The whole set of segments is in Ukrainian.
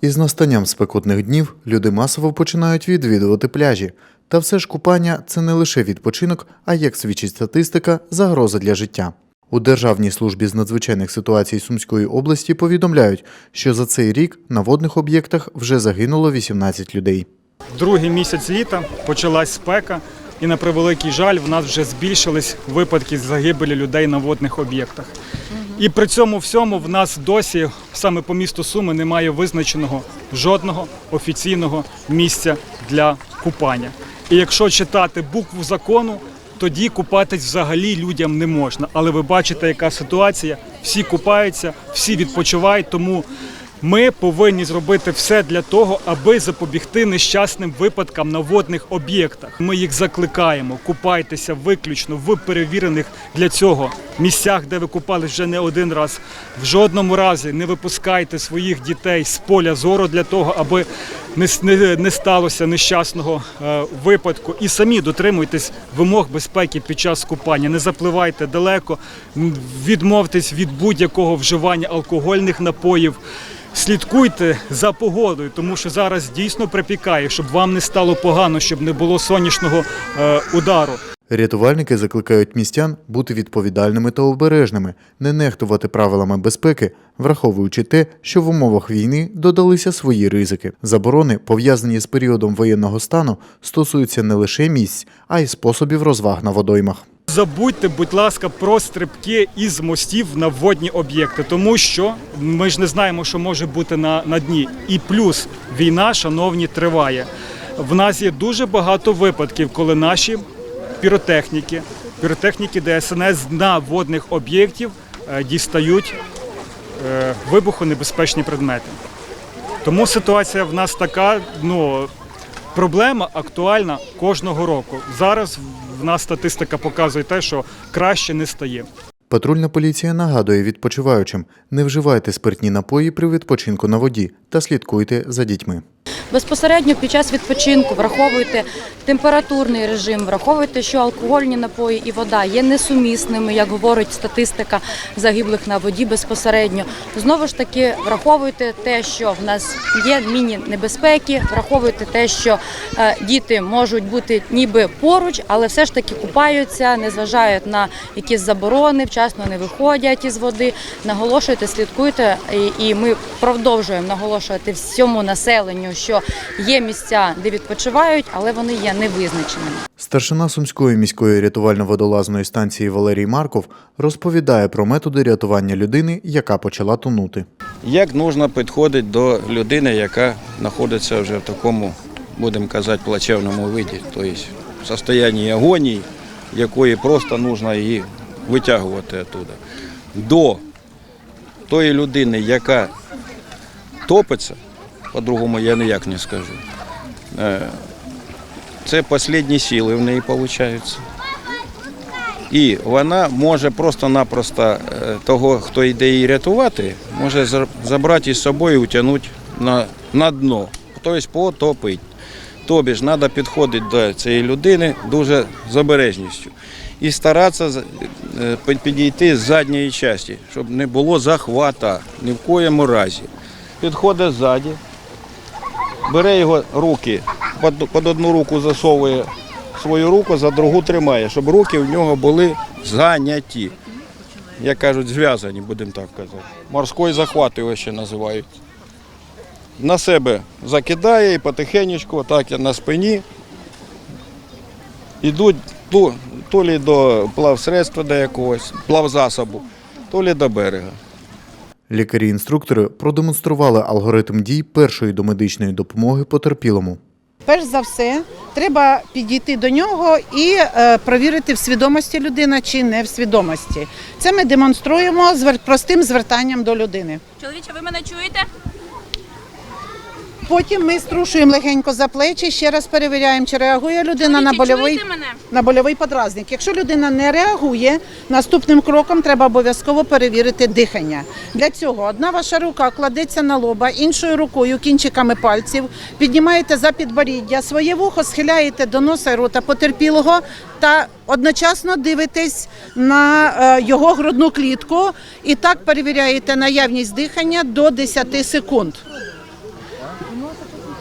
Із настанням спекотних днів люди масово починають відвідувати пляжі. Та все ж купання це не лише відпочинок, а як свідчить статистика, загроза для життя. У Державній службі з надзвичайних ситуацій Сумської області повідомляють, що за цей рік на водних об'єктах вже загинуло 18 людей. Другий місяць літа почалась спека, і на превеликий жаль, в нас вже збільшились випадки загибелі людей на водних об'єктах. І при цьому всьому в нас досі саме по місту Суми немає визначеного жодного офіційного місця для купання. І якщо читати букву закону, тоді купатись взагалі людям не можна. Але ви бачите, яка ситуація. Всі купаються, всі відпочивають, тому ми повинні зробити все для того, аби запобігти нещасним випадкам на водних об'єктах. Ми їх закликаємо, купайтеся виключно в перевірених для цього місцях, де ви купались вже не один раз. В жодному разі не випускайте своїх дітей з поля зору для того, аби не, сталося нещасного е, випадку. І самі дотримуйтесь вимог безпеки під час купання. Не запливайте далеко, відмовтесь від будь-якого вживання алкогольних напоїв. Слідкуйте за погодою, тому що зараз дійсно припікає, щоб вам не стало погано, щоб не було сонячного е, удару. Рятувальники закликають містян бути відповідальними та обережними, не нехтувати правилами безпеки, враховуючи те, що в умовах війни додалися свої ризики. Заборони, пов'язані з періодом воєнного стану, стосуються не лише місць, а й способів розваг на водоймах. Забудьте, будь ласка, про стрибки із мостів на водні об'єкти, тому що ми ж не знаємо, що може бути на, на дні. І плюс війна, шановні, триває. В нас є дуже багато випадків, коли наші піротехніки, піротехніки ДСНС на водних об'єктів е, дістають е, вибухонебезпечні предмети. Тому ситуація в нас така, ну проблема актуальна кожного року. Зараз в нас статистика показує те, що краще не стає. Патрульна поліція нагадує відпочиваючим: не вживайте спиртні напої при відпочинку на воді та слідкуйте за дітьми. Безпосередньо під час відпочинку враховуйте температурний режим, враховуйте, що алкогольні напої і вода є несумісними, як говорить статистика загиблих на воді безпосередньо. Знову ж таки, враховуйте те, що в нас є міні-небезпеки, враховуйте те, що е, діти можуть бути ніби поруч, але все ж таки купаються, не зважають на якісь заборони, вчасно не виходять із води. Наголошуйте, слідкуйте, і, ми продовжуємо наголошувати всьому населенню, що є місця, де відпочивають, але вони є невизначеними. Старшина Сумської міської рятувально-водолазної станції Валерій Марков розповідає про методи рятування людини, яка почала тонути. Як нужно підходити до людини, яка знаходиться вже в такому, будемо казати, плачевному виді, тобто в стані агонії, якої просто потрібно її витягувати оттуда. До тої людини, яка топиться, по-другому я ніяк не скажу. Е, Це останні сили в неї виходить. І вона може просто-напросто е, того, хто йде її рятувати, може забрати із собою і утягнути на, на дно, тобто потопити. Тобі ж треба підходити до цієї людини дуже з обережністю і старатися е, підійти з задньої частини, щоб не було захвата ні в коєму разі. Підходить ззаді, бере його руки, під, одну руку засовує свою руку, за другу тримає, щоб руки в нього були заняті. Як кажуть, зв'язані, будемо так казати. Морський захват його ще називають. На себе закидає і потихеньку, так як на спині. Йдуть то, то лі до плавсредства до якогось, плавзасобу, то лі до берега. Лікарі-інструктори продемонстрували алгоритм дій першої домедичної допомоги потерпілому. Перш за все, треба підійти до нього і е, провірити в свідомості людина чи не в свідомості. Це ми демонструємо простим звертанням до людини. Чоловіче, ви мене чуєте? Потім ми струшуємо легенько за плечі, ще раз перевіряємо, чи реагує людина на больовий, мене? на больовий подразник. Якщо людина не реагує, наступним кроком треба обов'язково перевірити дихання. Для цього одна ваша рука кладеться на лоба, іншою рукою, кінчиками пальців, піднімаєте за підборіддя, своє вухо схиляєте до носа і рота потерпілого та одночасно дивитесь на е, його грудну клітку і так перевіряєте наявність дихання до 10 секунд.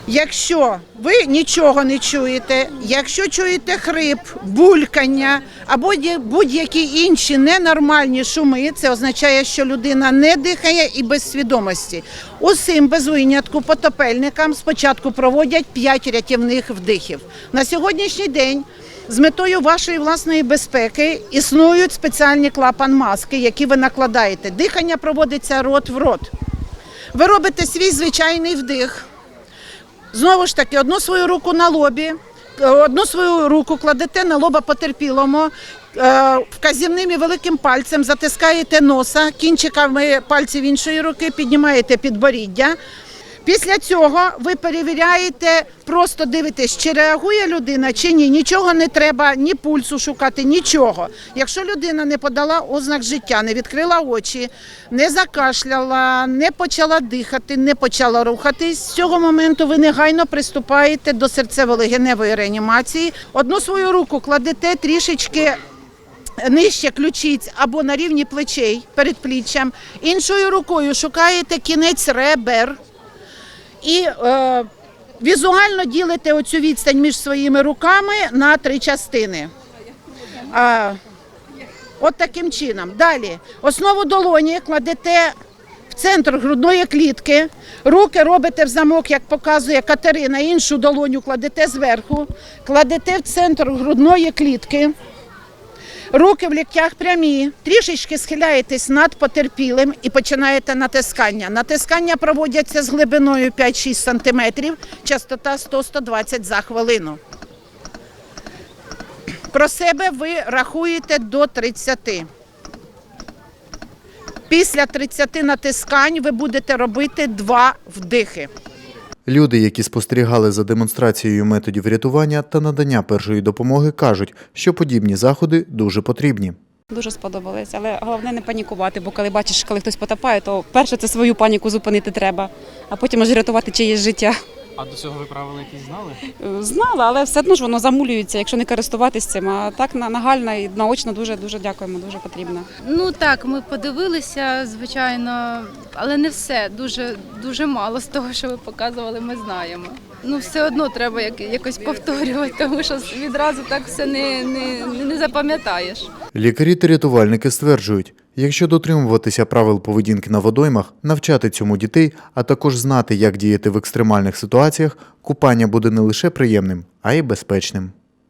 Якщо ви нічого не чуєте, якщо чуєте хрип, булькання або будь-які інші ненормальні шуми, це означає, що людина не дихає і без свідомості. Усім без винятку потопельникам спочатку проводять 5 рятівних вдихів. На сьогоднішній день з метою вашої власної безпеки існують спеціальні клапан-маски, які ви накладаєте. Дихання проводиться рот в рот. Ви робите свій звичайний вдих. Знову ж таки, одну свою руку на лобі, одну свою руку кладете на лоба потерпілому, е, вказівним і великим пальцем затискаєте носа, кінчиками пальців іншої руки піднімаєте підборіддя. Після цього ви перевіряєте, просто дивитесь, чи реагує людина, чи ні. Нічого не треба, ні пульсу шукати, нічого. Якщо людина не подала ознак життя, не відкрила очі, не закашляла, не почала дихати, не почала рухатись, з цього моменту ви негайно приступаєте до серцево-легеневої реанімації. Одну свою руку кладете трішечки нижче ключиць або на рівні плечей перед пліччям. Іншою рукою шукаєте кінець ребер і е, візуально ділите оцю відстань між своїми руками на три частини. А, от таким чином. Далі основу долоні кладете в центр грудної клітки, руки робите в замок, як показує Катерина, іншу долоню кладете зверху, кладете в центр грудної клітки. Руки в ліктях прямі, трішечки схиляєтесь над потерпілим і починаєте натискання. Натискання проводяться з глибиною 5-6 см, частота 100-120 за хвилину. Про себе ви рахуєте до 30. Після 30 натискань ви будете робити два вдихи. Люди, які спостерігали за демонстрацією методів рятування та надання першої допомоги, кажуть, що подібні заходи дуже потрібні. Дуже сподобалось, але головне не панікувати, бо коли бачиш, коли хтось потопає, то перше це свою паніку зупинити треба, а потім аж рятувати чиєсь життя. А до цього ви правила якісь знали? Знала, але все одно ж воно замулюється, якщо не користуватись цим. А так на- нагально і наочно дуже дуже дякуємо, дуже потрібно. Ну так, ми подивилися, звичайно, але не все. Дуже дуже мало з того, що ви показували, ми знаємо. Ну, все одно треба як- якось повторювати, тому що відразу так все не, не, не запам'ятаєш. Лікарі та рятувальники стверджують, якщо дотримуватися правил поведінки на водоймах, навчати цьому дітей, а також знати, як діяти в екстремальних ситуаціях, купання буде не лише приємним, а й безпечним.